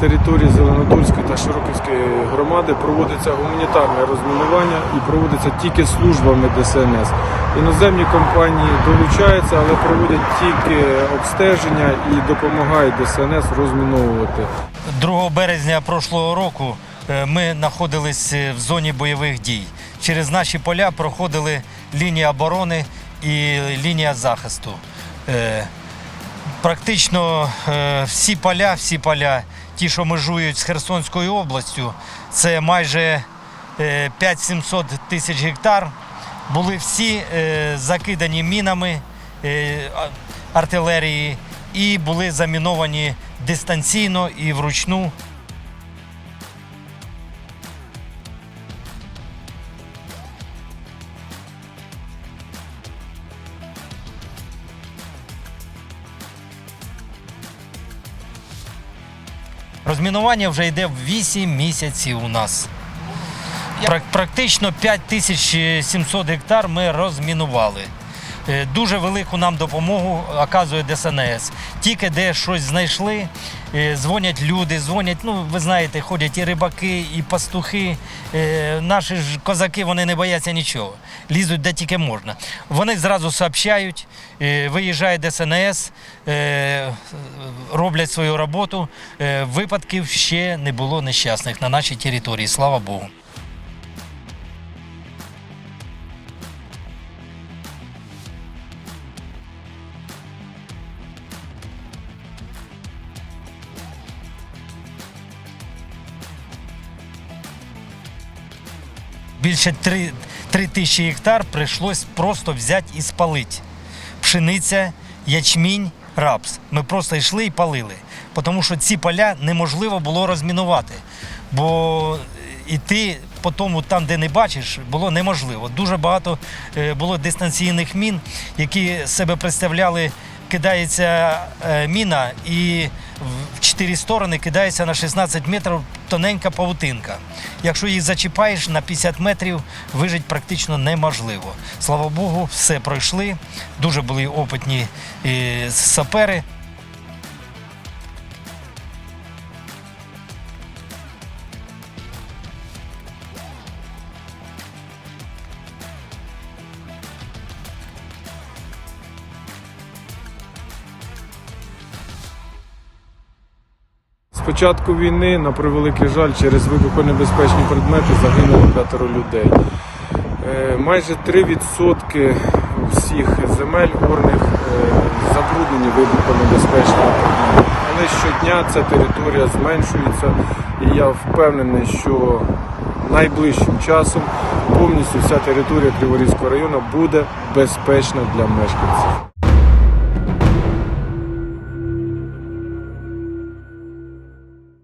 території Зеленодольської та Широківської громади проводиться гуманітарне розмінування і проводиться тільки службами ДСНС. Іноземні компанії долучаються, але проводять тільки обстеження і допомагають ДСНС розміновувати. 2 березня прошлого року е, ми знаходились в зоні бойових дій. Через наші поля проходили лінія оборони і лінія захисту. Е, Практично е, всі поля, всі поля, ті, що межують з Херсонською областю, це майже е, 5-700 тисяч гектар, були всі е, закидані мінами е, артилерії і були заміновані дистанційно і вручну. Розмінування вже йде 8 місяців у нас. Прак- Практично 5700 гектар ми розмінували. Е, Дуже велику нам допомогу оказує ДСНС. Тільки де щось знайшли, е, дзвонять люди, дзвонять, ну ви знаєте, ходять і рибаки, і пастухи. Е, Наші ж козаки вони не бояться нічого. Лізуть де тільки можна. Вони зразу сообщають, виїжджає ДСНС, роблять свою роботу. Випадків ще не було нещасних на нашій території, слава Богу. Більше 3, 3 тисячі гектар прийшлось просто взяти і спалити. Пшениця, ячмінь, рапс. Ми просто йшли і палили. Тому що ці поля неможливо було розмінувати. Бо йти по тому, там, де не бачиш, було неможливо. Дуже багато е, було дистанційних мін, які себе представляли, кидається е, міна і в чотири сторони кидається на 16 метрів тоненька павутинка. Якщо їх зачіпаєш на 50 метрів, вижити практично неможливо. Слава Богу, все пройшли. Дуже були опитні е, сапери. Початку війни, на превеликий жаль, через вибухонебезпечні предмети загинуло п'ятеро людей. Е, Майже 3% всіх земель горних е, забруднені вибухонебезпечними предметами. Але щодня ця територія зменшується, і я впевнений, що найближчим часом повністю вся територія Криворізького району буде безпечна для мешканців.